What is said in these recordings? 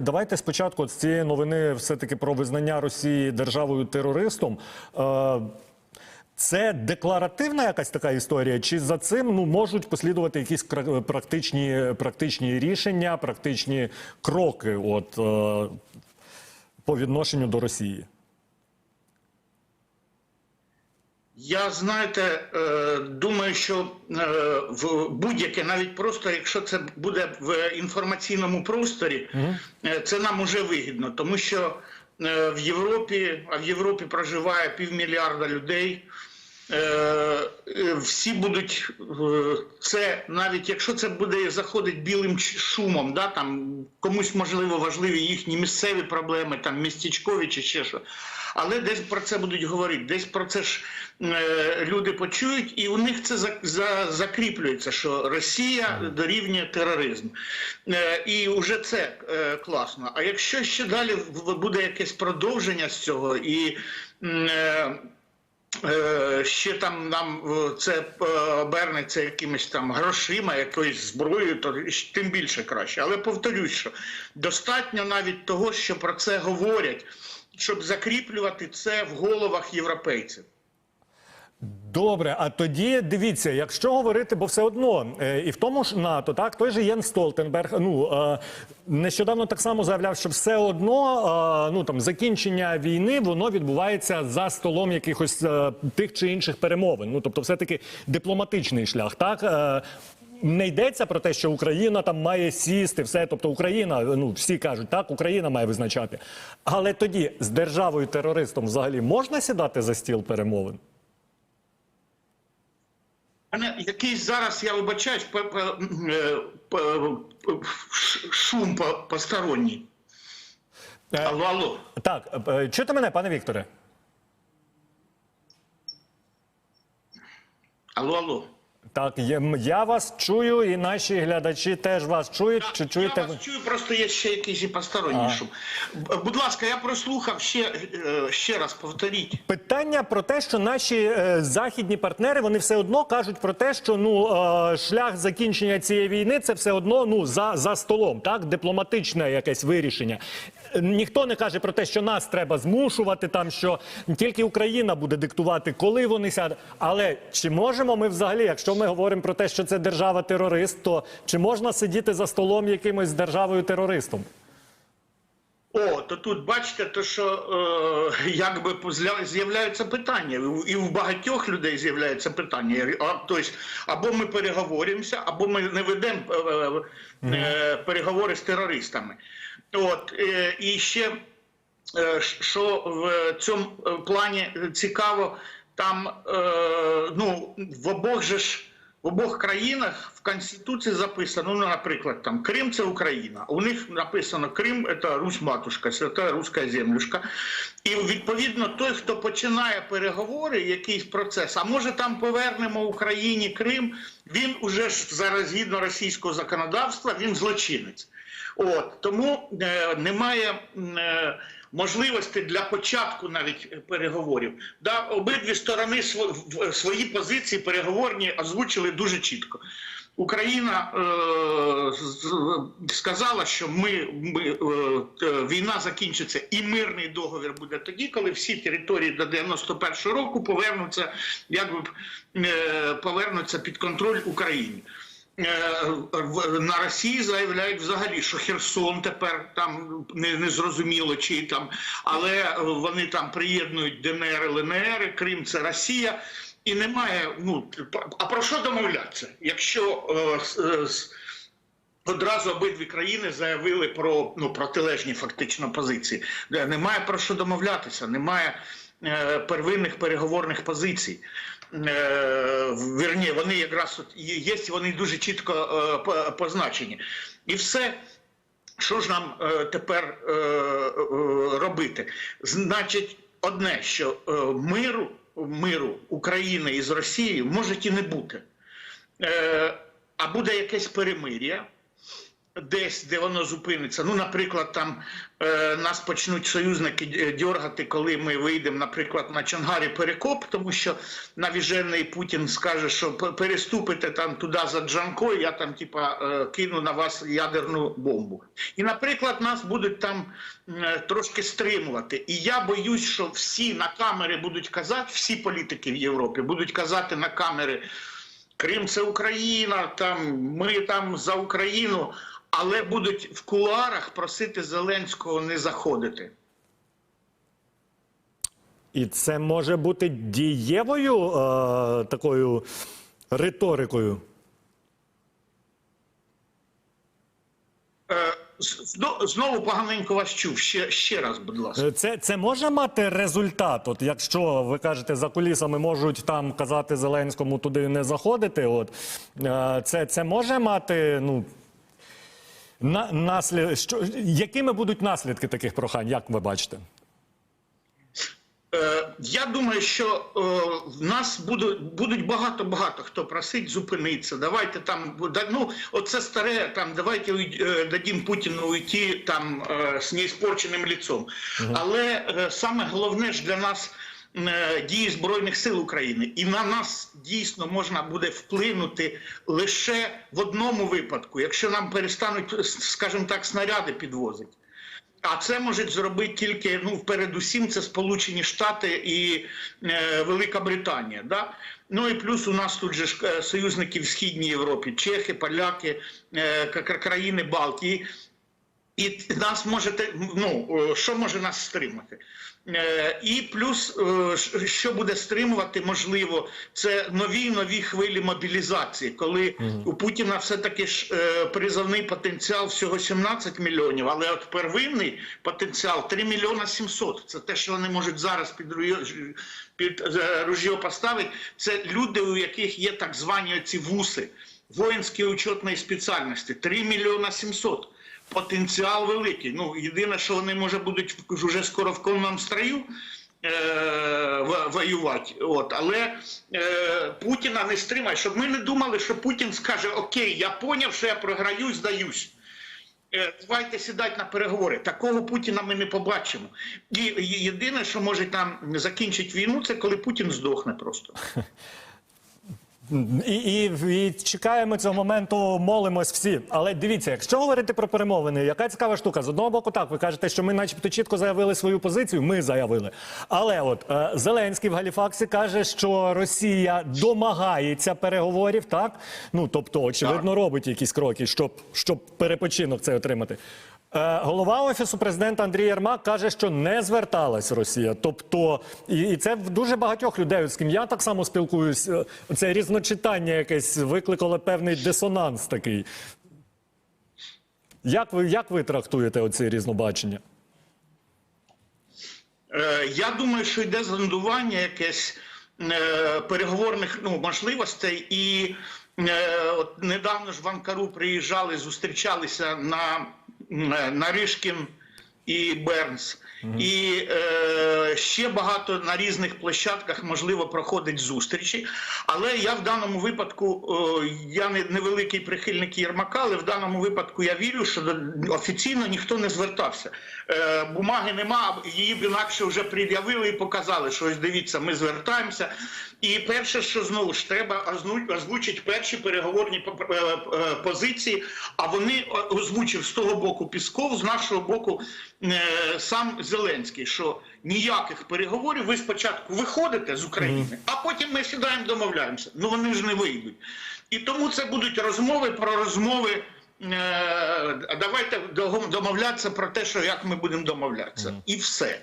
Давайте спочатку з цієї новини все-таки про визнання Росії державою терористом. Е, Це декларативна якась така історія, чи за цим ну можуть послідувати якісь практичні, практичні рішення, практичні кроки, от е, по відношенню до Росії? Я знаєте, е, думаю, що е, в будь-яке, навіть просто якщо це буде в інформаційному просторі, е, це нам уже вигідно, тому що в Європі, а в Європі проживає півмільярда людей. Е, е, Всі будуть е, це, навіть якщо це буде заходить білим шумом, да, там комусь можливо важливі їхні місцеві проблеми, там містечкові чи ще що. Але десь про це будуть говорити, десь про це ж е, люди почують, і у них це за, за, закріплюється, що Росія дорівнює тероризм. Е, і вже це е, класно. А якщо ще далі буде якесь продовження з цього і. Е, ще там нам е, це е, обернеться якимись там грошима, якоюсь зброєю, то тим більше краще. Але повторюсь, що достатньо навіть того, що про це говорять, щоб закріплювати це в головах європейців. Добре, а тоді дивіться, якщо говорити, бо все одно е, і в тому ж НАТО, так той же Єн Столтенберг, ну е, нещодавно так само заявляв, що все одно е, ну там закінчення війни воно відбувається за столом якихось тих чи інших перемовин. Ну тобто, все таки дипломатичний шлях, так. Не йдеться про те, що Україна там має сісти, все. Тобто Україна, ну всі кажуть, так Україна має визначати. Але тоді з державою терористом взагалі можна сідати за стіл перемовин? Якийсь зараз, я вибачаюсь, е, шум по- посторонній. Е, Алло, алло. Так, е, чуєте мене, пане Вікторе? Алло, алло. Так, м- я вас чую, і наші глядачі теж вас чують. Чи чуєте я ви? вас чую, просто є ще якийсь і посторонній шум. Б- Будь ласка, я прослухав ще, е, ще раз повторіть. Питання про те, що наші е, західні партнери вони все одно кажуть про те, що ну е, шлях закінчення цієї війни це все одно ну за, за столом, так дипломатичне якесь вирішення. Е, Ніхто не каже про те, що нас треба змушувати, там що тільки Україна буде диктувати, коли вони сядуть. Але чи можемо ми взагалі, якщо ми говоримо про те, що це держава терорист, то чи можна сидіти за столом якимось державою терористом? О, то тут бачите, то що е, якби з'являються питання, і в багатьох людей з'являються питання. А, тобто, або ми переговоримося, або ми не ведемо е, е, переговори з терористами. От е, і ще е, що в цьому е, плані цікаво, там е, ну в обох же ж. В обох країнах в Конституції записано, ну, наприклад, там Крим це Україна. У них написано Крим це Русь-матушка, свята руська землюшка. І відповідно той, хто починає переговори, якийсь процес, а може там повернемо Україні Крим, він уже ж зараз згідно російського законодавства, він злочинець. От тому е, немає е, можливості для початку навіть переговорів. Да, обидві сторони свої позиції переговорні озвучили дуже чітко. Україна е, сказала, що ми, ми е, е, війна закінчиться і мирний договір буде тоді, коли всі території до 91-го року повернуться, якби е, повернуться під контроль Україні. Е, на Росії заявляють взагалі, що Херсон тепер там не, не зрозуміло, чи там, але вони там приєднують ДНР, ЛНР, Крим це Росія. І немає. Ну а про що домовлятися? Якщо е, е, одразу обидві країни заявили про ну протилежні фактично позиції, немає про що домовлятися, немає первинних переговорних позицій. Е, вірні, вони якраз от є, вони дуже чітко е, позначені. І все. Що ж нам е, тепер е, е, робити? Значить, одне, що е, миру, миру України із Росією може і не бути. Е, а буде якесь перемир'я, десь, де воно зупиниться. Ну, наприклад, там е, нас почнуть союзники дьоргати, коли ми вийдемо, наприклад, на Чонгарі Перекоп, тому що навіжений Путін скаже, що переступите там туди за Джанко, я там, типа, е, кину на вас ядерну бомбу. І, наприклад, нас будуть там е, трошки стримувати. І я боюсь, що всі на камери будуть казати, всі політики в Європі будуть казати на камери. Крим це Україна, там ми там за Україну, але будуть в кулуарах просити Зеленського не заходити. І це може бути дієвою е, такою риторикою. Е, Знову поганенько вас чув. Ще, ще раз, будь ласка. Е, Це, це може мати результат? От якщо ви кажете за кулісами можуть там казати Зеленському туди не заходити. От е, це, це може мати ну. На, наслід... що, якими будуть наслідки таких прохань, як ви бачите? Е, Я думаю, що е, в нас будуть, будуть багато-багато хто просить зупинитися. Давайте там ну, оце старе, там давайте е, дадім Путіну уйти там з неіспорченим лицом. Але е, саме головне ж для нас дії Збройних сил України, і на нас дійсно можна буде вплинути лише в одному випадку, якщо нам перестануть, скажімо так, снаряди підвозити. А це можуть зробити тільки ну передусім це Сполучені Штати і е, Велика Британія. Да? Ну і плюс у нас тут же е, союзники в Східній Європі, Чехи, поляки, е, країни Балтії. І нас можете, ну е, що може нас стримати? Е, І плюс, е, що буде стримувати, можливо, це нові нові хвилі мобілізації, коли у Путіна все-таки ж е, призовний потенціал всього 17 мільйонів, але от первинний потенціал 3 мільйона 700. Це те, що вони можуть зараз під під е, ружьо поставити. Це люди, у яких є так звані ці вуси, воїнські учетної спеціальності, 3 мільйона 700 потенціал великий. Ну, єдине, що вони може будуть вже скоро в конному строю е, воювати. От. Але е, Путіна не стримає, щоб ми не думали, що Путін скаже: Окей, я поняв, що я програю, здаюсь. Е, Давайте сідати на переговори. Такого Путіна ми не побачимо. І єдине, що може там закінчити війну, це коли Путін здохне просто. І, і, і чекаємо цього моменту, молимось всі. Але дивіться, якщо говорити про перемовини, яка цікава штука. З одного боку, так ви кажете, що ми, начебто, чітко заявили свою позицію. Ми заявили. Але от е, Зеленський в Галіфаксі каже, що Росія домагається переговорів, так ну тобто, очевидно, робить якісь кроки, щоб, щоб перепочинок цей отримати. Е, Голова офісу президента Андрій Єрмак каже, що не зверталась Росія. Тобто, і, і це в дуже багатьох людей, з ким я так само спілкуюсь. е, Це різночитання якесь викликало певний дисонанс такий. Як ви, як ви трактуєте оці різнобачення? Е, Я думаю, що йде зондування якесь переговорних ну, можливостей. І от недавно ж в Анкару приїжджали, зустрічалися на, е, і Ришкін і е, ще багато на різних площадках можливо проходить зустрічі. Але я в даному випадку е, я не невеликий прихильник Єрмака, але в даному випадку я вірю, що офіційно ніхто не звертався. Е, бумаги нема, її б інакше вже пред'явили і показали, що ось дивіться, ми звертаємося. І перше, що знову ж треба озвучити перші переговорні е, е, позиції. А вони озвучив з того боку Пісков, з нашого боку сам Зеленський, що ніяких переговорів ви спочатку виходите з України, а потім ми сідаємо, домовляємося. Ну вони ж не вийдуть. І тому це будуть розмови про розмови. Е, а давайте домовлятися про те, що як ми будемо домовлятися, і все.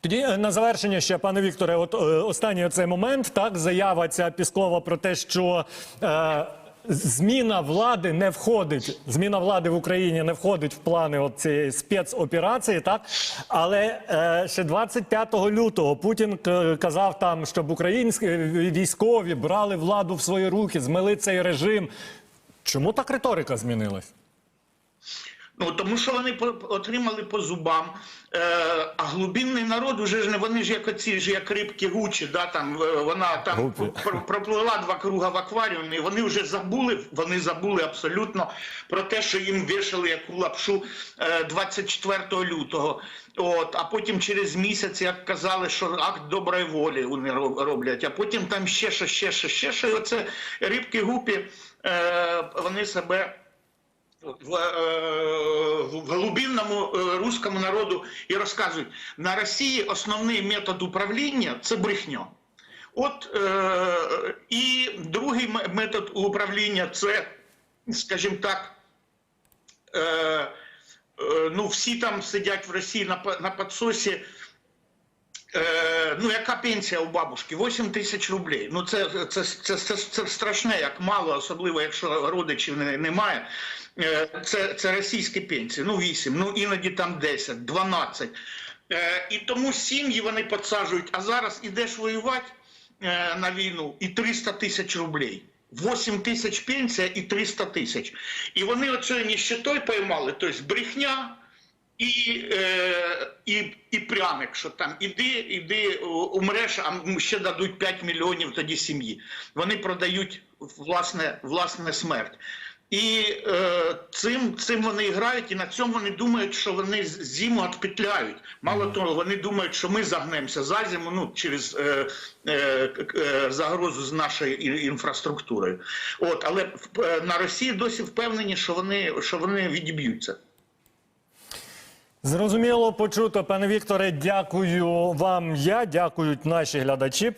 Тоді е, на завершення ще, пане Вікторе, от е, останній оцей момент, так, заява ця Піскова про те, що е, зміна влади не входить, зміна влади в Україні не входить в плани от цієї спецоперації, так? Але е, ще 25 лютого Путін к- казав там, щоб українські військові брали владу в свої руки, змели цей режим. Чому так риторика змінилась? Ну тому що вони отримали по зубам. Е, а глубинний народ уже ж не вони ж як оці ж як рибки гучі, да там е, вона там проплила два круга в акваріумі. Вони вже забули. Вони забули абсолютно про те, що їм вішали яку лапшу е, 24 лютого. От, а потім через місяць, як казали, що акт доброї волі вони роблять, а потім там ще що, ще що, ще що. І оце рибки гупі, е, вони себе в, е, в глубинному е, руському народу і розказують, на Росії основний метод управління це брехня. От е, і другий метод управління це, скажімо так, е, е, ну всі там сидять в Росії на, на підсосі. Е, ну, яка пенсія у бабушки? 8 тисяч рублей. Ну, це, це, це, це, це страшне, як мало, особливо якщо родичів не, немає. Е, це, це російські пенсії. Ну, 8, ну іноді там 10, 12. Е, і тому сім'ї вони підсаджують, а зараз ідеш воювати на війну і 300 тисяч рублей. 8 тисяч пенсія і 300 тисяч. І вони оцею ніщетою поймали, тобто брехня, і, е, і, і пряник, що там іди, іди, умреш, а ще дадуть 5 мільйонів тоді сім'ї. Вони продають власне, власне смерть. І е, цим, цим вони грають, і на цьому вони думають, що вони зиму відпетляють. Мало того, вони думають, що ми загнемося за зиму ну, через е, е, е, загрозу з нашою інфраструктурою. От, але в- е, на Росії досі впевнені, що вони, що вони відіб'ються. Зрозуміло, почуто, пане Вікторе. Дякую вам. Я дякую наші глядачі.